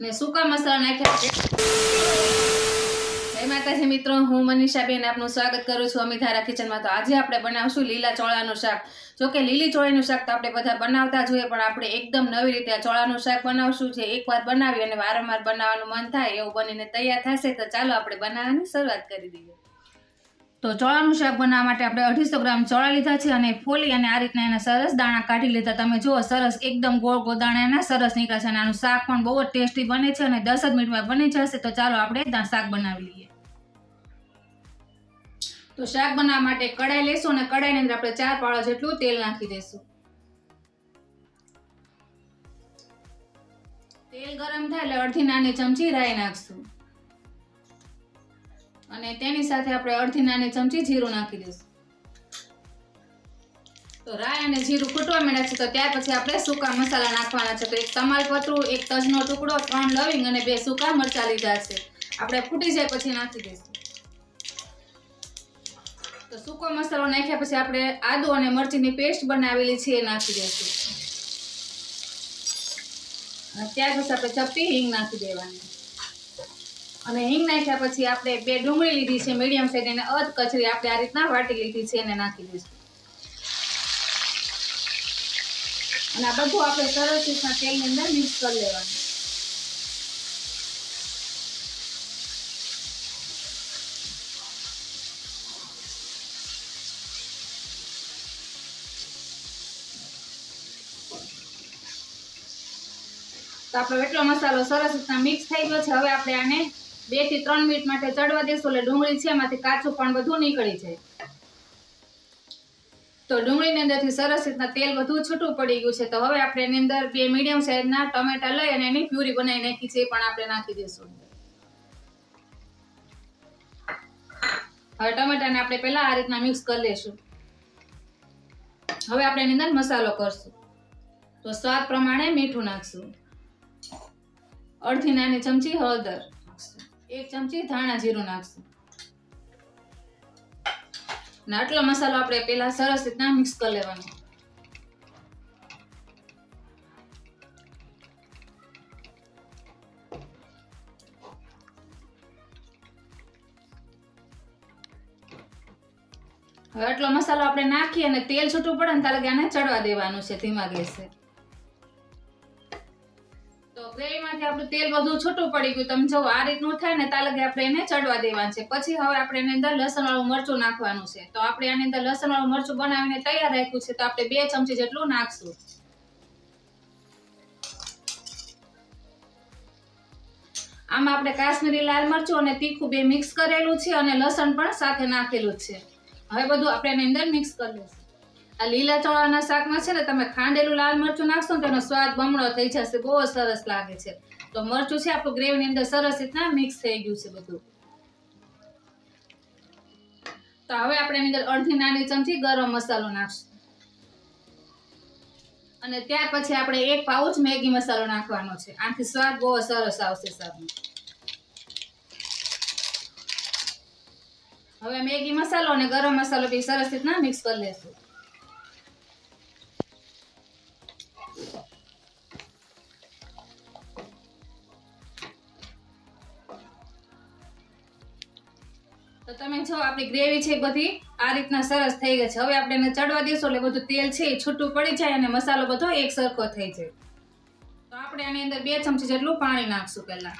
ને સૂકા મસાલા નાખ્યા છે જય માતાજી મિત્રો, હું મનીષાબેન આપનું સ્વાગત કરું છું અમિતારા કિચનમાં. તો આજે આપણે બનાવશું લીલા ચોળાનું શાક. જો કે લીલી ચોળીનું શાક તો આપણે બધા બનાવતા જોઈએ પણ આપણે એકદમ નવી રીતે આ ચોળાનું શાક બનાવશું જે એકવાર બનાવી અને વારંવાર બનાવવાનું મન થાય એવું બનીને તૈયાર થશે. તો ચાલો આપણે બનાવવાની શરૂઆત કરી દઈએ. તો ચોળાનું શાક બનાવવા માટે આપણે અઢીસો ગ્રામ ચોળા લીધા છે અને ફોલી અને આ રીતના એના સરસ દાણા કાઢી લીધા. તમે જુઓ, સરસ એકદમ ગોળ ગોળ દાણા એના સરસ નીકળે છે અને આનું શાક પણ બહુ જ ટેસ્ટી બને છે અને દસ જ મિનિટમાં બની જશે તો ચાલો આપણે શાક બનાવી લઈએ. તો શાક બનાવવા માટે કડાઈ લેશું અને કડાઈની અંદર આપણે ચાર પાળો જેટલું તેલ નાખી દઈશું તેલ ગરમ થાય એટલે અડધી નાની ચમચી રાઈ નાખશું. અને તેની સાથે આપણે અડધી નાની ચમચી જીરું નાખી દઈશું. તો રાઈ અને જીરું ફૂટવા માંડ્યા છે, તો ત્યાર પછી આપણે સૂકા મસાલા નાખવાના છે. તો એક તમાલપત્રું, એક તજનો ટુકડો, ત્રણ લવિંગ અને બે સૂકા મરચા લીધા છે. આપણે ફૂટી જાય પછી નાખી દઈશું. તો સૂકો મસાલો નાખ્યા પછી આપણે આદુ અને મરચીની પેસ્ટ બનાવેલી છે, એ નાખી દઈશું. ત્યાર પછી આપણે ચપટી હિંગ નાખી દેવાની. અને હિંગ નાખ્યા પછી આપણે બે ડુંગળી લીધી છે, મીડિયમ સાઈઝ એને અધ કચરી આપણે આ રીતના વાટી લીધી છે એને નાખી દઈશું અને આ બધું આપણે સરસ રીતના તેલની અંદર મિક્સ કરી લેવાનું. તો આપણો એટલો મસાલો સરસ રીતના મિક્સ થઈ ગયો છે. હવે આપણે આને બેથી ત્રણ મિનિટ માટે ચડવા દેશું એટલે ડુંગળી છે, એમાંથી કાચું પણ બધું નીકળી જાય. તો ડુંગળીની અંદરથી સરસ રીતના તેલ બધું છૂટું પડી ગયું છે, તો હવે આપણે એની અંદર બે મીડિયમ સાઈઝના ટમેટા લઈ અને એની પ્યુરી બનાવી નાખી છે, એ પણ આપણે નાખી દઈશું હવે ટમેટાને આપણે પહેલા આ રીતના મિક્સ કરી લેશું. હવે આપણે એની અંદર મસાલો કરશું. તો સ્વાદ પ્રમાણે મીઠું નાખશું. અડધી નાની ચમચી હળદર એક ચમચી ધાણા જીરું નાખશું. આટલો મસાલો આપણે પેલા સરસ રીતના મિક્સ કરી લેવાનો. હવે આટલો મસાલો આપણે નાખી અને તેલ છૂટું પડે ને ત્યારે આને ચડવા દેવાનું છે ધીમા ગેસે. ગ્રેવીમાંથી આપણું તેલ બધું છૂટું પડી ગયું. તમે જો આ રીતનું થાય ને ત્યાં આપણે એને ચડવા દેવાનું છે. પછી હવે આપણે એની અંદર લસણવાળું મરચું નાખવાનું છે. તો આપણે આની અંદર લસણવાળું મરચું બનાવીને તૈયાર રાખ્યું છે, તો આપણે બે ચમચી જેટલું નાખશું. આમાં આપણે કાશ્મીરી લાલ મરચું અને તીખું બે મિક્સ કરેલું છે અને લસણ પણ સાથે નાખેલું છે. હવે બધું આપણે એની અંદર મિક્સ કરી લઈશું. આ લીલા ચોળાના શાકમાં છે ને તમે ખાંડેલું લાલ મરચું નાખશો ને તેનો સ્વાદ બમણો થઈ જશે. બહુ સરસ લાગે છે. તો મરચું છે આપણું ગ્રેવીની અંદર સરસ રીતના મિક્સ થઈ ગયું છે બધું. તો હવે આપણે એની અંદર અડધી નાની ચમચી ગરમ મસાલો નાખશું. અને ત્યાર પછી આપણે એક પાઉચ મેગી મસાલો નાખવાનો છે. આનાથી સ્વાદ બહુ સરસ આવશે શાકનો હવે મેગી મસાલો અને ગરમ મસાલો બી સરસ રીતના મિક્સ કરી લેશું. તમે જો, આપણી ગ્રેવી છે બધી આ રીતના સરસ થઈ ગઈ છે. હવે આપણે એને ચડવા દેશો એટલે બધું તેલ છે એ છૂટું પડી જાય અને મસાલો બધો એક સરખો થઈ જાય. તો આપણે આની અંદર બે ચમચી જેટલું પાણી નાખશું પહેલા.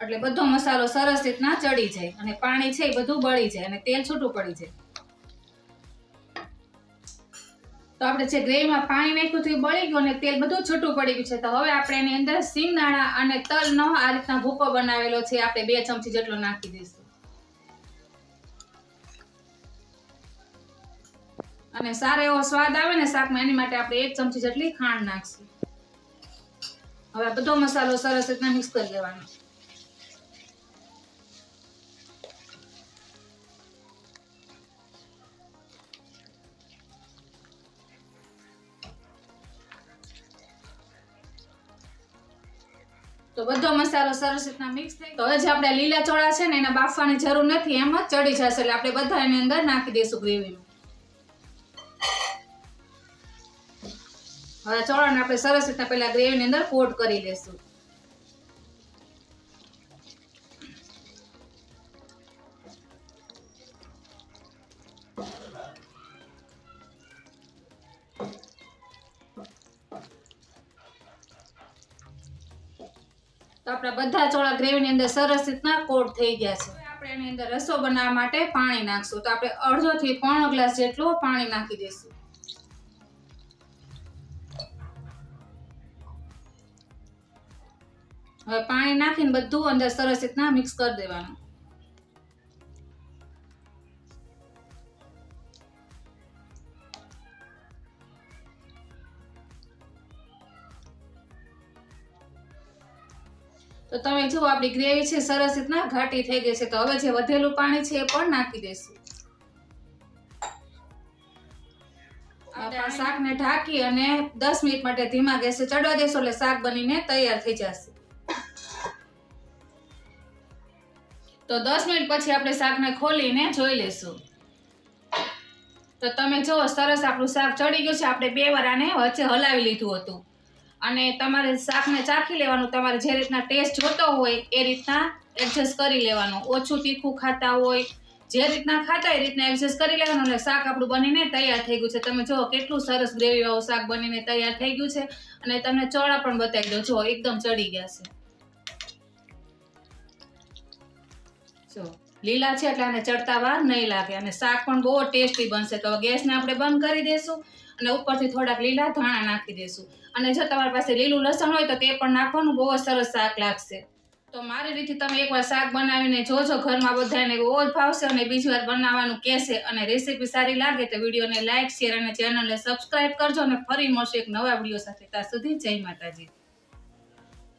એટલે બધો મસાલો સરસ રીતના ચડી જાય અને પાણી છે એ બધું બળી જાય અને તેલ છૂટું પડી જાય. તો આપણે જે ગ્રેવીમાં પાણી નાખ્યું હતું બળી ગયું અને તેલ બધું છૂટું પડી ગયું છે. તો હવે આપણે એની અંદર સિંગદાણા અને તલનો આ રીતના ભૂકો બનાવેલો છે. આપણે બે ચમચી જેટલો નાખી દઈશું. અને સારો એવો સ્વાદ આવે ને શાકમાં એની માટે આપણે એક ચમચી જેટલી ખાંડ નાખશું. હવે બધો મસાલો સરસ રીતના મિક્સ કરી લેવાનો. તો બધો મસાલો સરસ રીતના મિક્સ થઈ તો હવે જે આપણે લીલા ચોળા છે ને, એને બાફવાની જરૂર નથી, એમ જ ચડી જશે. એટલે આપણે બધા એની અંદર નાખી દઈશું ગ્રેવીમાં હવે ચણાને આપણે સરસ રીતના પહેલાં ગ્રેવીની અંદર કોટ કરી લેશું. તો આપણા બધા ચોળા ગ્રેવીની અંદર સરસ રીતના કોટ થઈ ગયા છે. આપણે એની અંદર રસો બનાવવા માટે પાણી નાખશું. તો આપણે અડધો થી પોણો ગ્લાસ જેટલું પાણી નાખી દઈશું. હવે પાણી નાખીને બધું અંદર સરસ રીતના મિક્સ કરી દેવાનું. તો તમે જુઓ આપણી ગ્રેવી છે સરસ રીતના ઘાટી થઈ ગઈ છે. તો હવે જે વધેલું પાણી છે એ પણ નાખી દઈશું. આપણે આ શાકને ઢાંકી અને દસ મિનિટ માટે ધીમા ગેસે ચડવા દેશો એટલે શાક બનીને તૈયાર થઈ જશે. તો દસ મિનિટ પછી આપણે શાકને ખોલીને જોઈ લઈશું. તો તમે જુઓ સરસ આપણું શાક ચડી ગયું છે. આપણે બે વાર આને વચ્ચે હલાવી લીધું હતું. અને તમારે શાકને ચાખી લેવાનું. તમારે જે રીતના ટેસ્ટ જોતો હોય એ રીતના એડજસ્ટ કરી લેવાનું. ઓછું તીખું ખાતા હોય, જે રીતના ખાતા એ રીતના એડજસ્ટ કરી લેવાનું એટલે શાક આપણું બનીને તૈયાર થઈ ગયું છે. તમે જુઓ કેટલું સરસ ગ્રેવીવાળું શાક બનીને તૈયાર થઈ ગયું છે. અને તમને ચોળા પણ બતાવી દો જુઓ, એકદમ ચડી ગયા છે. જો, લીલા છે એટલે આને ચડતા વાર નહીં લાગે અને શાક પણ બહુ ટેસ્ટી બનશે. તો ગેસને આપણે બંધ કરી દઈશું અને ઉપરથી થોડાક લીલા ધાણા નાખી દઈશું અને જો તમારી પાસે લીલું લસણ હોય તો તે પણ નાખવાનું બહુ જ સરસ શાક લાગશે. તો મારી રીતે તમે એકવાર શાક બનાવીને જોજો. ઘરમાં બધાને બહુ જ ભાવશે અને બીજી વાર બનાવવાનું કહેશે. અને રેસીપી સારી લાગે તો વિડીયોને લાઇક શેર અને ચેનલને સબસ્ક્રાઈબ કરજો. અને ફરી મળશે એક નવા વીડિયો સાથે. ત્યાં સુધી જય માતાજી.